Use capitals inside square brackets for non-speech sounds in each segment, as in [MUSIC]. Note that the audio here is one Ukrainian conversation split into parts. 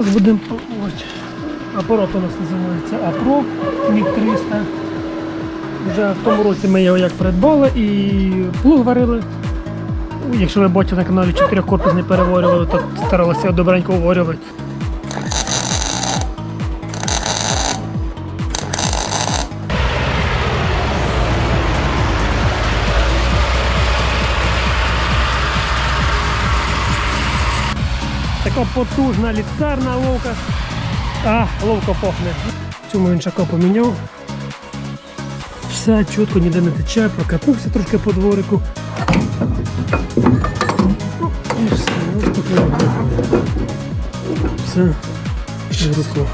Будемо ось, апарат у нас називається АПРО Міг 300. Вже в тому році ми його як придбали і плуг варили. Якщо ви бачите на каналі 4 корпусний переварювали, то старалися добренько уварювати. Така потужна ліцарна ловка. А, ловко пахне. Цьому інчака поміняв. Все чітко, ніде не тече, прокатився трошки по дворику. Ну, І все. Все. Руку.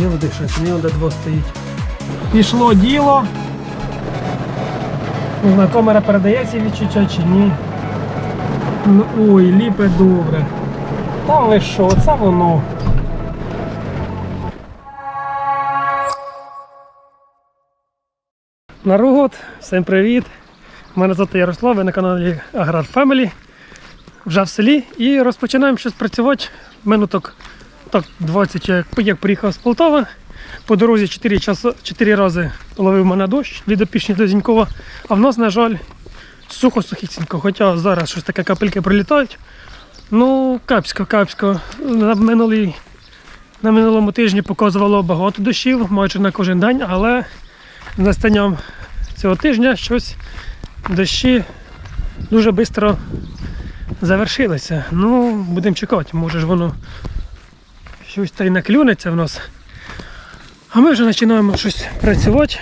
Я вдишаюся, мені де два стоїть. Пішло діло. Не знаю, камера передає ці відчуття чи ні. Ну, ой, ліпе добре. Та ви що, це воно. Народ, всім привіт! Мене звати Ярослав, ви на каналі Аграр Family. Вже в селі і розпочинаємо щось працювати. Минуток так 20, як, як приїхав з Полтави. По дорозі 4, часу, 4 рази ловив мене дощ від опішні до Зінькова. А в нас, на жаль, сухо сухісінько. Хоча зараз щось таке капельки прилітають. Ну, капсько, капсько. На, минулій, на минулому тижні показувало багато дощів, майже на кожен день, але настанням цього тижня щось дощі дуже швидко завершилися. Ну, будемо чекати, може ж воно щось та й наклюнеться в нас. А ми вже починаємо щось працювати.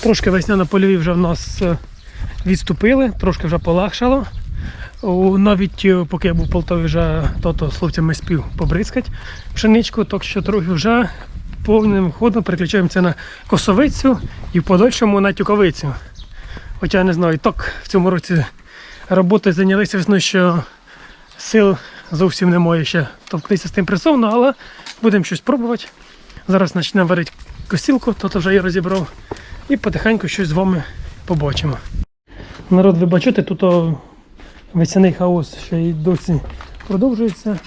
Трошки весняно-польові вже в нас е, відступили, трошки вже полегшало. Навіть е, поки я був в Полтаві, вже тото з спів побризкати пшеничку, так що трохи вже повним ходом переключаємося на косовицю і в подальшому на тюковицю. Хоча я не знаю, так в цьому році роботою зайнялися весною, що сил зовсім немає ще товктися з тим присовно, але будемо щось пробувати. Зараз почнемо варити косілку, то вже я розібрав, і потихеньку щось з вами побачимо. Народ, ви бачите, тут весняний хаос ще й досі продовжується.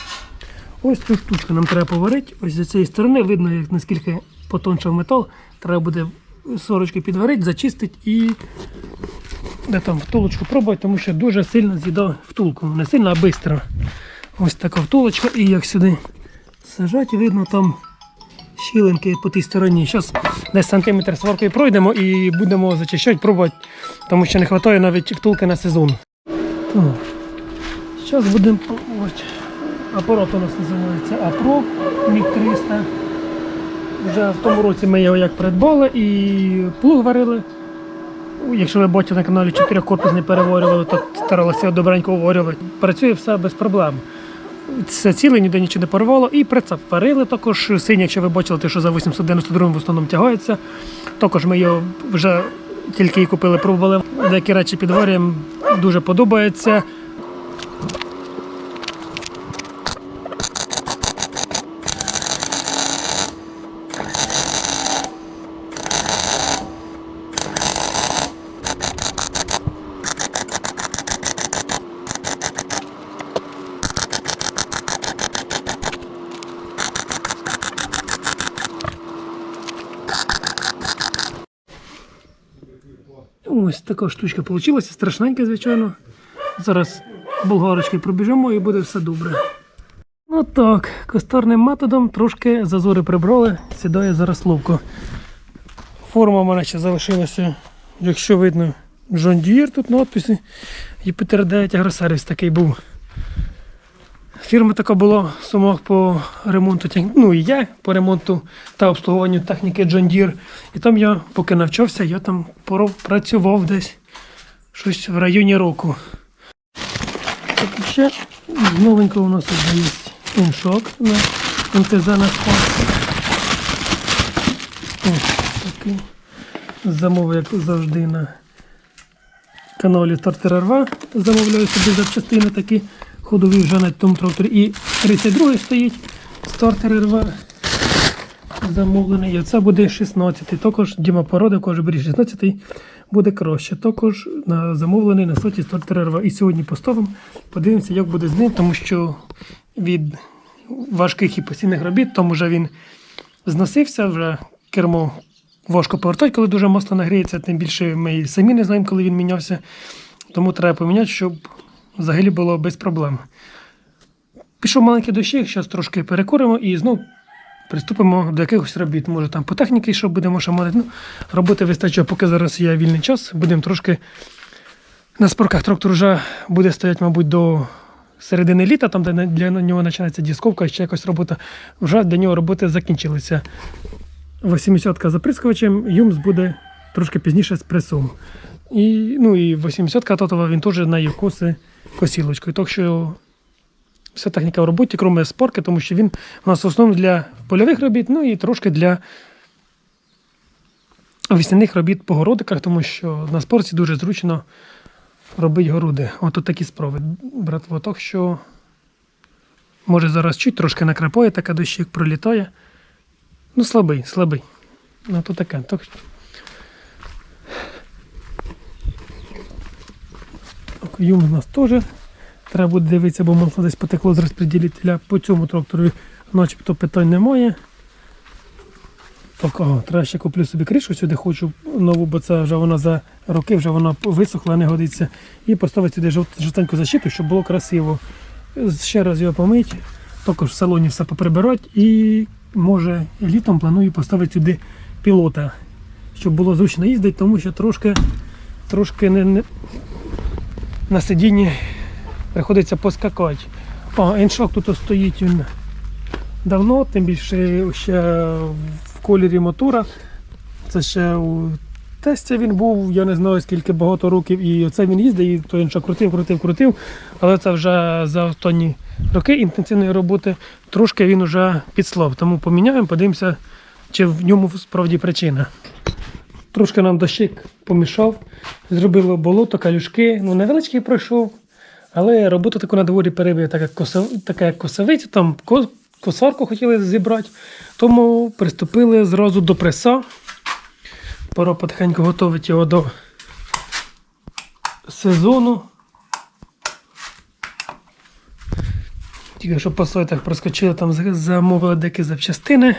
Ось цю штучку нам треба поварити. Ось з цієї сторони видно, як наскільки потончав метал. Треба буде сорочки підварити, зачистити і де там втулочку пробувати, тому що дуже сильно з'їдав втулку. Не сильно, а швидко. Ось така втулочка. І як сюди сажати, видно там щілинки по тій стороні. Зараз десь сантиметр сваркою пройдемо і будемо зачищати, пробувати, тому що не вистачає навіть втулки на сезон. Зараз будемо пробувати. Апарат у нас називається АПРО Міг 300. Вже в тому році ми його як придбали і плуг варили. Якщо ви бачите на каналі 4 корпусний переварювали, то старалися його добренько уварювати. Працює все без проблем. Це ціле, ніде нічого не порвало. І прицеп варили також. Синій, якщо ви бачили, те, що за 892 в основному тягається. Також ми його вже тільки і купили, пробували. Деякі речі підварюємо, дуже подобається. Ось така штучка вийшла, страшненька, звичайно. Зараз болгарочки пробіжимо і буде все добре. Ну так, косторним методом трошки зазори прибрали, сідає зараз ловко. Форма в мене ще залишилася, якщо видно, John Deere тут надписи. Юпітер 9 агросервіс такий був. Фірма така була сумах по ремонту ну і я по ремонту та обслуговуванню техніки John Deere. І там я, поки навчався, я там працював десь щось в районі року. Так ще новенького у нас є іншок на МТЗ на. Ось такий. Замовив, як завжди, на каналі Стартер РВ. Замовляю собі запчастини такі ходові вже на тому тракторі. І 32 стоїть стартер РВ замовлений. І це буде 16 Також Діма Порода каже, беріть 16 буде краще. Також на, замовлений на соті стартер РВ. І сьогодні поставимо, подивимося, як буде з ним, тому що від важких і постійних робіт, тому вже він зносився, вже кермо важко повертати, коли дуже масло нагріється, тим більше ми і самі не знаємо, коли він мінявся. Тому треба поміняти, щоб взагалі було без проблем. Пішов маленький дощик, зараз трошки перекуримо і знову приступимо до якихось робіт. Може там по техніці, що будемо шаманити. Ну, роботи вистачає, поки зараз є вільний час. Будемо трошки на спорках трактор вже буде стояти, мабуть, до середини літа, там, де для нього починається дісковка, ще якось робота. Вже для нього роботи закінчилися. 80-ка з оприскувачем, Юмс буде трошки пізніше з пресом. І, ну, і 80-ка тотова він теж на її коси косілочкою. Так що вся техніка в роботі, крім спорки, тому що він у нас в основному для польових робіт, ну і трошки для весняних робіт по городиках, тому що на спорці дуже зручно робити городи. От тут такі справи, братво. Так що може зараз чуть трошки накрапає, така дощик пролітає. Ну, слабий, слабий. Ну, то таке. Так... Юм у нас теж. Треба буде дивитися, бо масло десь потекло з розподілителя. По цьому трактору начебто питань немає. Так, ага, треба ще куплю собі кришу сюди, хочу нову, бо це вже вона за роки вже вона висохла, не годиться. І поставити сюди жовт- жовтеньку защиту, щоб було красиво. Ще раз його помить, також в салоні все поприбирати і може літом планую поставити сюди пілота, щоб було зручно їздити, тому що трошки, трошки не, не, на сидінні приходиться поскакати. О, іншок тут стоїть він давно, тим більше ще в кольорі мотора. Це ще у тесті він був, я не знаю скільки багато років, і оце він їздить, і то ще крутив, крутив, крутив. Але це вже за останні роки інтенсивної роботи трошки він вже підслав. Тому поміняємо, подивимося, чи в ньому справді причина. Трошки нам дощик помішав, зробило болото, калюшки. Ну, невеличкий пройшов, але роботу таку на дворі перебив, так косов... така як косовиця, там косарку хотіли зібрати. Тому приступили зразу до преса. Пора потихеньку готувати його до сезону. Тільки що по сайтах проскочили, там замовили деякі запчастини.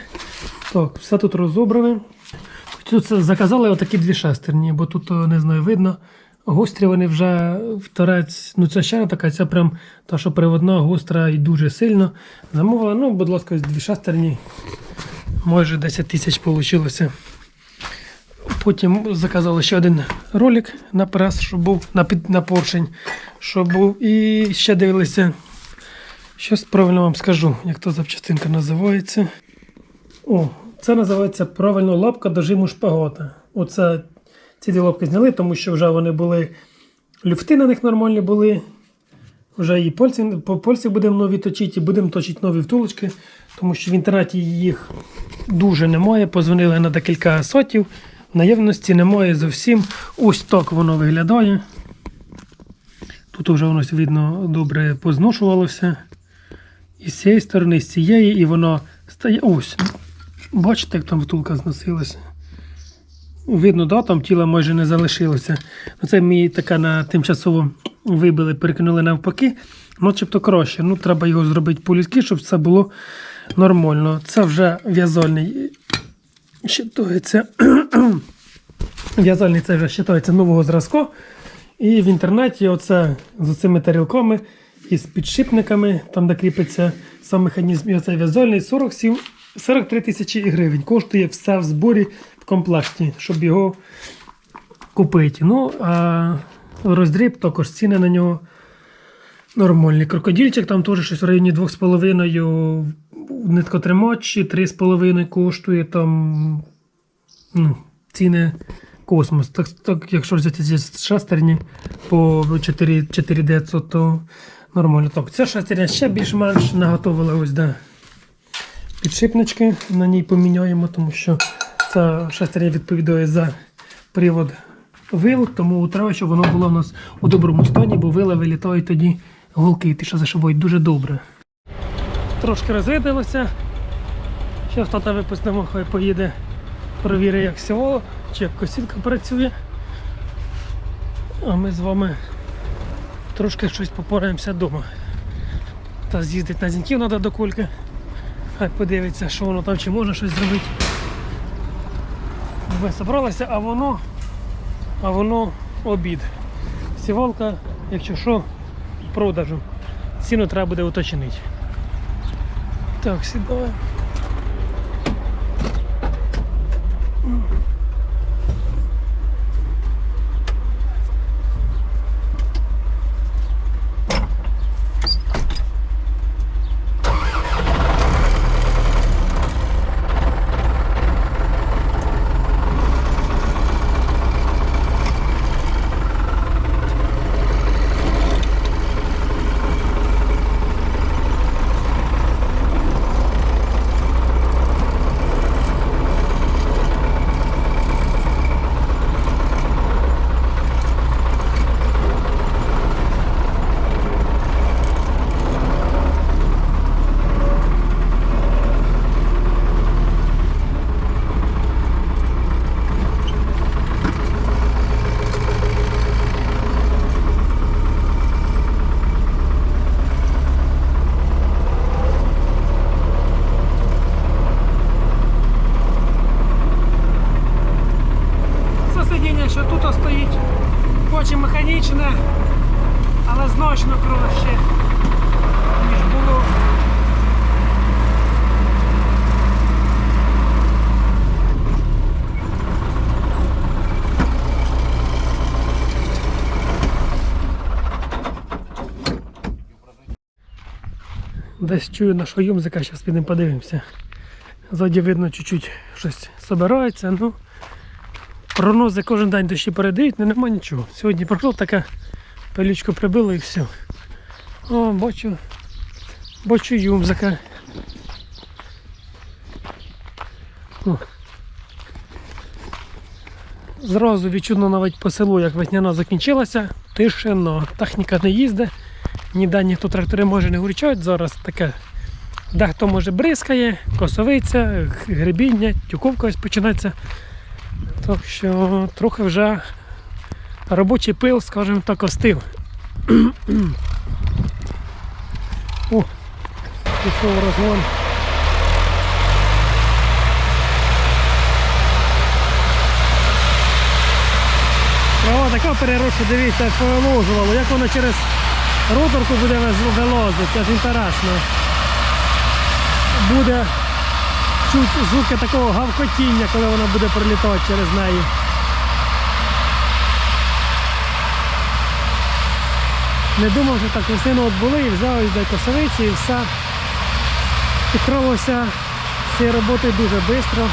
Так, все тут розобране. Тут заказали отакі дві шестерні, бо тут не знаю, видно. Гострі вони вже в торець. Ну це ще не така, це прям та, що приводна, гостра і дуже сильно. Замовили, ну, будь ласка, дві шестерні. Майже 10 тисяч вийшло. Потім заказали ще один ролик на прес, щоб був на, під, на поршень, щоб був. І ще дивилися. Щось правильно вам скажу, як то запчастинка називається. О, це називається правильно лапка до жиму шпагота. Оце ці дві лапки зняли, тому що вже вони були. Люфти на них нормальні були. Вже і пальці, по пальці будемо нові точити, і будемо точити нові втулочки, тому що в інтернеті їх дуже немає. Позвонили на декілька сотів. Наявності немає зовсім. Ось так воно виглядає. Тут вже воно видно добре позношувалося. І з цієї сторони, і з цієї, і воно стає. Ось. Бачите, як там втулка зносилася. Видно, да, там тіла майже не залишилося. Ну, Це ми така на тимчасово вибили, перекинули навпаки. Начебто краще. Ну, треба його зробити по-людськи, щоб це було нормально. Це вже в'язальний щитується. [CLEARS THROAT] В'язальний це вже щитується нового зразку. І в інтернеті оце з цими тарілками і з підшипниками, там де кріпиться сам механізм, і оцей в'язальний 47, 43 тисячі гривень. Коштує все в зборі в комплекті, щоб його купити. Ну, а роздріб також ціни на нього нормальні. Крокодильчик там теж щось в районі 2,5 ниткотримачі, 3,5 коштує там ну, ціни космос. Так, так якщо взяти ці шестерні по 4, 4900, то нормально. Так, ця шестерня ще більш-менш наготовила ось де підшипнички. На ній поміняємо, тому що ця шестерня відповідає за привод вил, тому треба, щоб воно було у нас у доброму стані, бо вила вилітають тоді голки, ті, що зашивають дуже добре. Трошки розвидалося. Зараз тата випустимо, хай поїде, перевірить, як село, чи як косілка працює. А ми з вами трошки щось попораємося вдома. Та з'їздить на зіньків треба до кульки. Хай подивиться, що воно там, чи можна щось зробити. Ми зібралися, а воно, а воно обід. Сівалка, якщо що, продажу. Ціну треба буде уточнити. Так, сідаємо. Це сидіння, що тут стоїть, хоч і механічне, але значно краще, ніж було. Десь чую нашого юмзика, зараз підемо подивимося. Ззаді видно чуть-чуть щось збирається, ну. Прогнози кожен день дощі передають, але нема нічого. Сьогодні пройшло таке, пилючку прибило і все. О, бачу. Бачу юмзика. О. Зразу відчутно навіть по селу, як весняна закінчилася, тишина. Техніка не їздить, ніде ніхто трактори може не гурчать. Зараз таке. Дехто може бризкає, косовиця, гребіння, тюковка ось починається. Так що трохи вже робочий пил, скажімо так, остив. [CLEARS THROAT] О, пішов розгон. О, така переруша, дивіться, як повиложувало. Як воно через роторку буде вез- вилазити, аж інтересно. Буде чуть звуки такого гавкотіння, коли вона буде пролітати через неї. Не думав, що так весну от були і взяв ось до косовиці і все. Підкрилося з цієї роботи дуже швидко.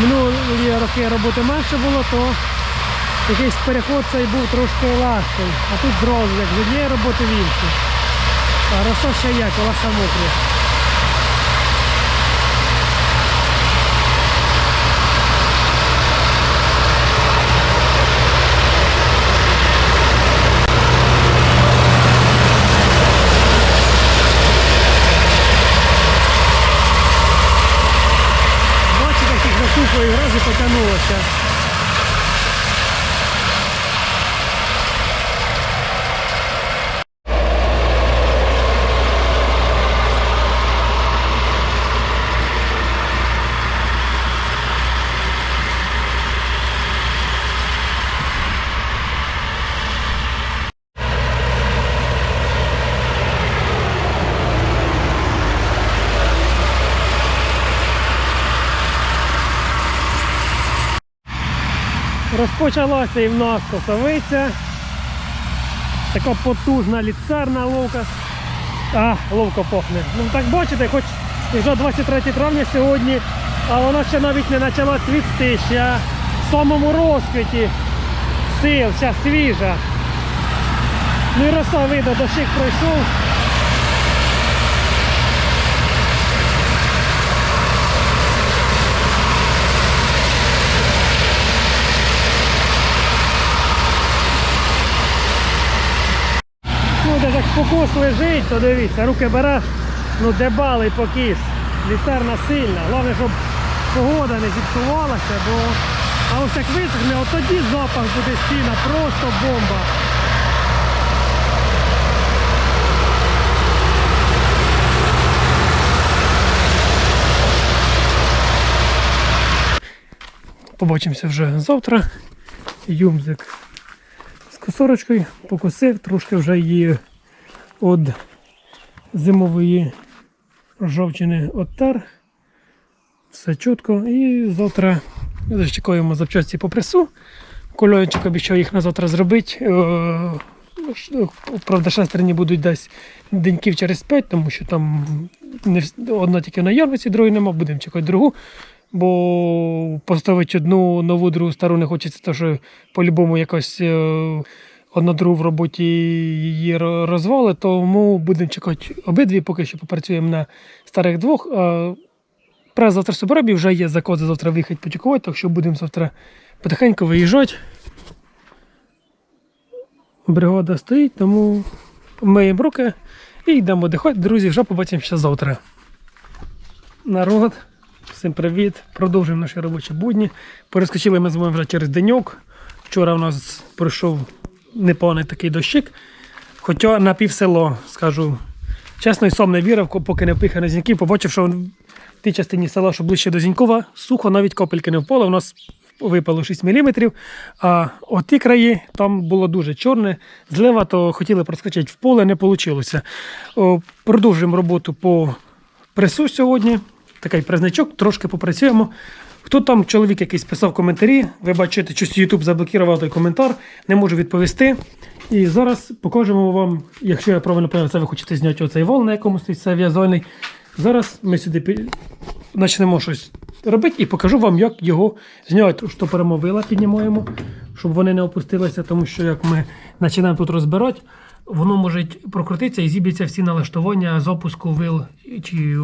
Минулі роки роботи менше було, то якийсь переход цей був трошки легший. А тут зразу, як з однієї роботи в іншу. А роса ще є, колеса мокрі. Бачите, як їх накупою і потягнулося. Розпочалася і в нас косовиця. Така потужна ліцерна ловка. А, ловко пахне. Ну так бачите, хоч вже 23 травня сьогодні, а вона ще навіть не почала цвісти, ще в самому розквіті сил, ще свіжа. Ну і роса видно, дощик пройшов. лежить, то дивіться, руки береш, ну дебалий покіс. Літерна сильна. Головне, щоб погода не зіпсувалася, бо а ось як висохне, от тоді запах буде сіна, просто бомба. Побачимося вже завтра. Юмзик з косорочкою покусив, трошки вже її від зимової ржавчини оттар. Все чітко. І завтра зачекаємо запчасті по пресу. Кольончик обіцяв їх на завтра зробити. Е, Правда, шестерні будуть десь деньків через 5, тому що там не одна тільки в наявності, другої нема, будемо чекати другу. Бо поставити одну нову, другу стару не хочеться, тому що по-любому якось е, одна другу в роботі її розвали, тому будемо чекати обидві, поки що попрацюємо на старих двох. Прес завтра соборобі вже є закон завтра виїхати потікувати, так що будемо завтра потихеньку виїжджати. Бригада стоїть, тому миємо руки і йдемо дихати. Друзі, вже побачимося завтра. Народ, всім привіт! Продовжуємо наші робочі будні. Перескочили ми з вами вже через деньок. Вчора у нас пройшов непоганий такий дощик. Хоча на півсело, скажу, чесно, і сам не вірив, поки не впихав на зіньки, побачив, що в тій частині села, що ближче до Зінькова, сухо, навіть капельки не впало. У нас випало 6 мм. А от ті краї там було дуже чорне. Злива, то хотіли проскочити в поле, не вийшло. Продовжуємо роботу по пресу сьогодні. Такий праздничок, трошки попрацюємо. Хто там чоловік якийсь писав коментарі, ви бачите, щось YouTube заблокував той коментар, не можу відповісти. І зараз покажемо вам, якщо я правильно пам'ятаю, це ви хочете зняти оцей вол, на якому стоїть цей в'язальний. Зараз ми сюди почнемо щось робити і покажу вам, як його зняти. Штопоримо вила, піднімаємо, щоб вони не опустилися, тому що як ми починаємо тут розбирати, воно може прокрутитися і зіб'ється всі налаштування запуску вил чи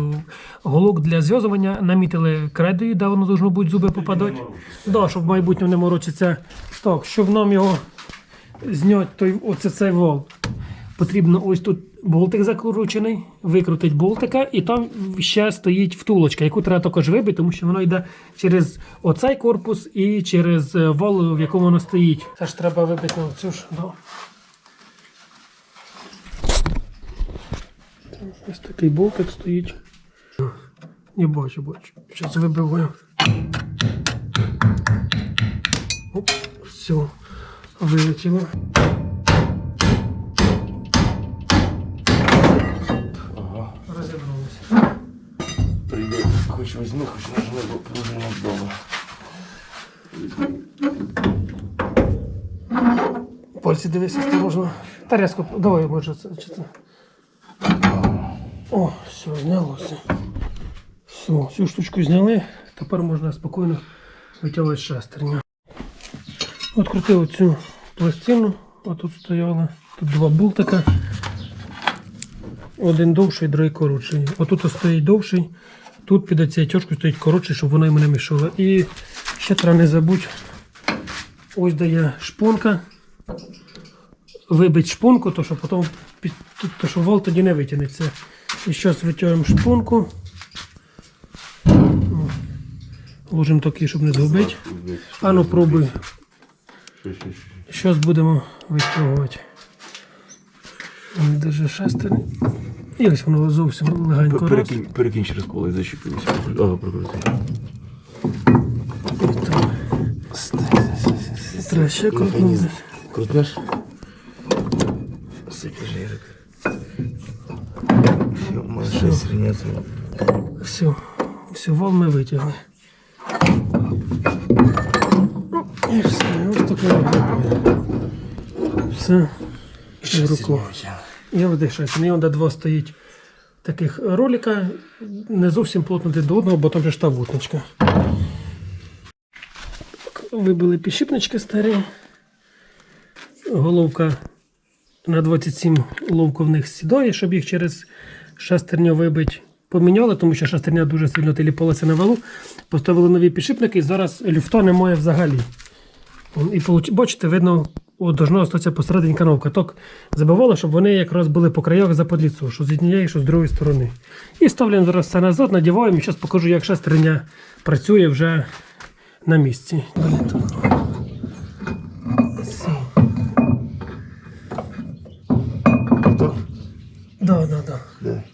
голок для зв'язування. Намітили кредою, де воно должно бути зуби попадати. Да, щоб в майбутньому не морочиться. Так, щоб нам його зняти, той, оце цей вол. Потрібно ось тут болтик закручений, викрутить болтика, і там ще стоїть втулочка, яку треба також вибити, тому що воно йде через оцей корпус і через е, вал, в якому воно стоїть. Це ж треба вибити на цю ж. Да. Ось такий болтик стоїть. Не бачу, бачу. Зараз вибиваю. Оп, все, вилетіло. Ага. Розібралося. Привет. Хоч возьми, хоч нажми, бо пружина вдома. Пальці дивись осторожно. Та різко, давай, може, це. О, все, знялося. Все, цю штучку зняли. Тепер можна спокійно витягувати шестерню. Открутив цю пластину, отут стояла. Тут два болтика. Один довший, другий коротший. Отут стоїть довший, тут під цією тяжкою стоїть коротший, щоб воно йому не мішало. І ще треба не забудь. Ось дає шпонка вибити шпонку, то що потім то, що вал тоді не витягнеться. І зараз витягуємо шпонку. О, Ложимо такий, щоб не згубити. А ну пробуй. Зараз будемо витягувати. Даже шестерні. І ось воно зовсім легенько. Перекинь, перекинь через поле і зачепилися. Ага, так. Треба ще крутнути. Крутнеш? Сипи жирик. Щось. Все, все, вал ми витягли. І все, ось таке. Все. в руку. Я вдихаюся. Мені де два стоїть таких ролика, не зовсім плотно до одного, бо там же ж та вутничка. Вибили підшипнички старі. Головка на 27 ловко в них сідає, щоб їх через шестерню вибити. Поміняли, тому що шестерня дуже сильно теліпалася на валу. Поставили нові підшипники і зараз люфта немає взагалі. І бачите, видно, от, должна остатися посередині канавка. Так забивало, щоб вони якраз були по краях за подліцу, що з однієї, що з другої сторони. І ставляємо зараз все назад, надіваємо і зараз покажу, як шестерня працює вже на місці. Да, да, да.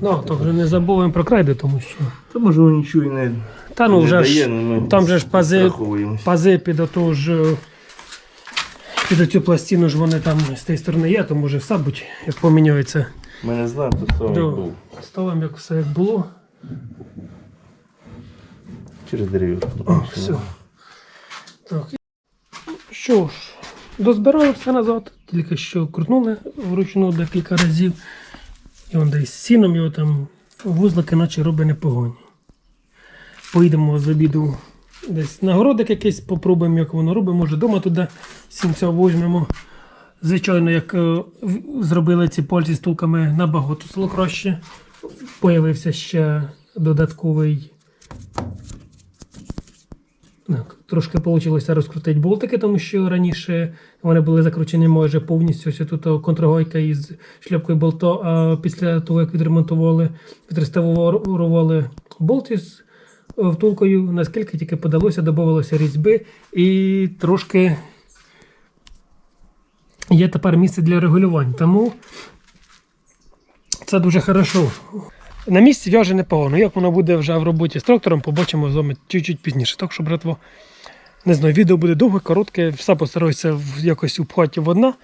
Ну, то вже не забуваємо про крайди, тому що. Та може воно нічого і не, Та ну не вже дає, ж, ну, там же ж пази, пази під оту ж. е, Під оцю пластину ж вони там з тієї сторони є, то може все будь, як поміняється. Ми не знаємо, то саме Да. був. Ставимо як все як було. Через дерев'ятку. Все. Так. Що ж, дозбирали все назад, тільки що крутнули вручну декілька разів. І он десь сіном його там вузлики наче робить непогоні. Поїдемо з обіду десь на городик якийсь, попробуємо, як воно робить. Може, вдома туди сінця візьмемо. Звичайно, як е, зробили ці пальці з тулками набагато стало краще. Появився ще додатковий трошки вийшло розкрутити болтики, тому що раніше вони були закручені майже повністю. Ось тут контрагойка із шльопкою болто, а після того, як відремонтували, відреставрували болт із е, втулкою, наскільки тільки подалося, додавалося різьби і трошки є тепер місце для регулювань. Тому це дуже хорошо. На місці в'яже непогано. Як воно буде вже в роботі з трактором, побачимо з вами чуть-чуть пізніше. Так що, братво, не знаю, відео буде довге, коротке, все постараюся якось упхати в одна.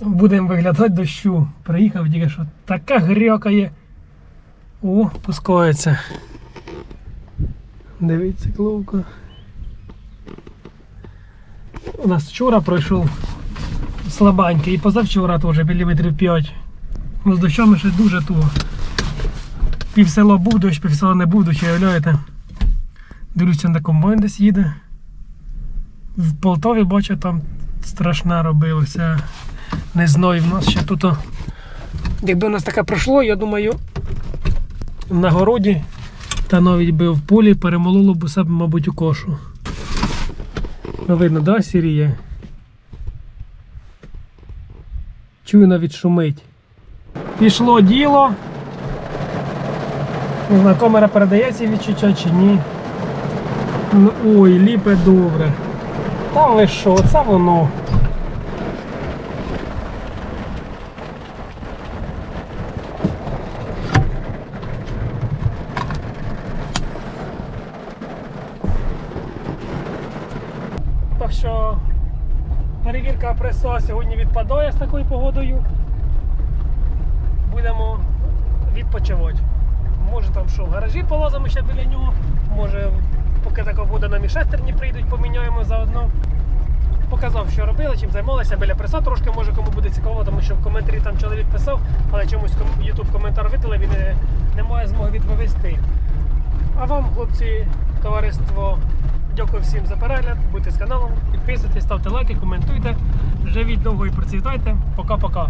Будемо виглядати дощу. Приїхав тільки що така гряка є. О, пускається. Дивіться, кловка. У нас вчора пройшов слабенький і позавчора теж міліметрів 5. Ну, з дощами ще дуже туго. Пів села був дощ, пів села не був дощ, уявляєте? Дивлюся на комбайн десь їде. В Полтаві бачу, там страшне робилося. Не знаю, в нас ще тут. Якби у нас таке пройшло, я думаю, на городі та навіть би в полі перемололо б себе, мабуть, у кошу. Ну, видно, да, сіріє? Чую навіть шумить. Пішло діло. Не знаю, камера передає ці відчуття чи ні. Ну, ой, ліпе добре. Та ви що, це воно. Так що перевірка преса сьогодні відпадає з такою погодою. Будемо відпочивати. Може там що, в гаражі полазимо ще біля нього. Може, поки така буде нам і шестерні прийдуть, поміняємо заодно. Показав, що робили, чим займалися біля преса трошки, може кому буде цікаво, тому що в коментарі там чоловік писав, але чомусь YouTube коментар видали, він не, не має змоги відповісти. А вам, хлопці, товариство, дякую всім за перегляд. Будьте з каналом, підписуйтесь, ставте лайки, коментуйте. Живіть довго і процвітайте. Пока-пока.